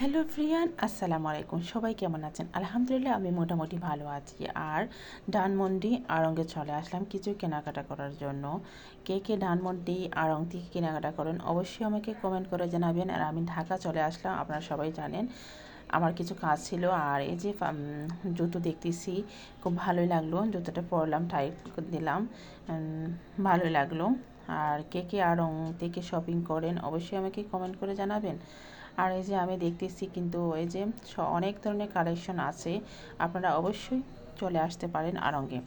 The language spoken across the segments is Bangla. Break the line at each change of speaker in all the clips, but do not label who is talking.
হ্যালো ফ্রিয়ান, আসসালামু আলাইকুম। সবাই কেমন আছেন? আলহামদুলিল্লাহ, আমি মোটামুটি ভালো আছি। আর ডানমন্ডি আড়ঙ্গে চলে আসলাম কিছু কেনাকাটা করার জন্য। কে কে ডানমন্ডি আড়ং থেকে কেনাকাটা করেন, অবশ্যই আমাকে কমেন্ট করে জানাবেন। আর আমি ঢাকা চলে আসলাম, আপনারা সবাই জানেন। আমার কিছু কাজ ছিল। আর এই যে জুতো দেখতেছি, খুব ভালোই লাগল। জুতোটা পরলাম টাইট দিলাম। ভালোই লাগল। আর কে কে আড়ং থেকে শপিং করেন, অবশ্যই আমাকে কমেন্ট করে জানাবেন। আর এই যে আমি দেখতেছি কিন্তু এই যে অনেক ধরনের কালেকশন আছে, আপনারা অবশ্যই চলে আসতে পারেন আরঙ্গে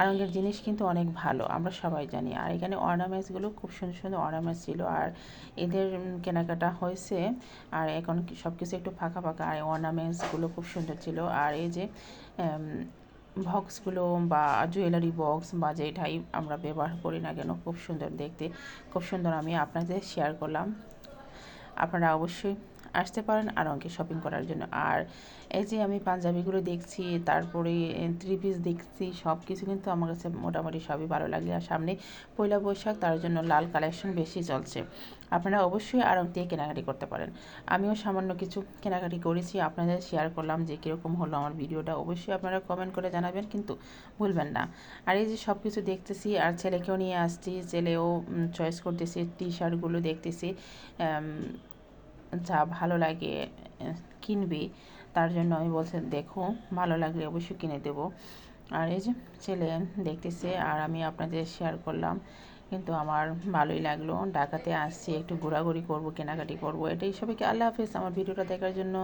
আরঙ্গের জিনিস কিন্তু অনেক ভালো, আমরা সবাই জানি। আর এখানে অর্নামেন্টসগুলো খুব সুন্দর সুন্দর অর্নামেন্টস ছিল, আর এদের কেনাকাটা হয়েছে, আর এখন সব কিছু একটু ফাঁকা ফাঁকা, আর অর্নামেন্টসগুলো খুব সুন্দর ছিল। আর এই যে বক্সগুলো বা জুয়েলারি বক্স বা যেটাই আমরা ব্যবহার করি না কেন, খুব সুন্দর দেখতে। খুব সুন্দর আমি আপনাদের শেয়ার করলাম। আপনারা অবশ্যই আসতে পারেন আর অঙ্কে শপিং করার জন্য। আর এই যে আমি পাঞ্জাবিগুলো দেখছি, তারপরে থ্রি পিস দেখছি সব কিছু কিন্তু আমার কাছে মোটামুটি সবই ভালো লাগে। আর সামনে পয়লা বৈশাখ, তার জন্য লাল কালেকশন বেশি চলছে। আপনারা অবশ্যই আরং দিয়ে কেনাকাটি করতে পারেন। আমিও সামান্য কিছু কেনাকাটি করেছি, আপনাদের শেয়ার করলাম যে কীরকম হলো আমার ভিডিওটা। অবশ্যই আপনারা কমেন্ট করে জানাবেন, কিন্তু ভুলবেন না। আর এই যে সব কিছু দেখতেছি, আর ছেলেকেও নিয়ে আসছি, ছেলেও চয়েস করতেছি টি শার্টগুলো দেখতেছি যা ভালো লাগে কিনবে, তার জন্য আমি বলছি, দেখো, ভালো লাগলে অবশ্যই কিনে দেবো। আর এই যে ছেলে দেখতেছে, আর আমি আপনাদের শেয়ার করলাম, কিন্তু আমার ভালোই লাগল। ঢাকাতে আসছি, একটু ঘোরাঘুরি করব, কেনাকাটি করব, এটাই সবাইকে আল্লাহ হাফেজ। আমার ভিডিওটা দেখার জন্য।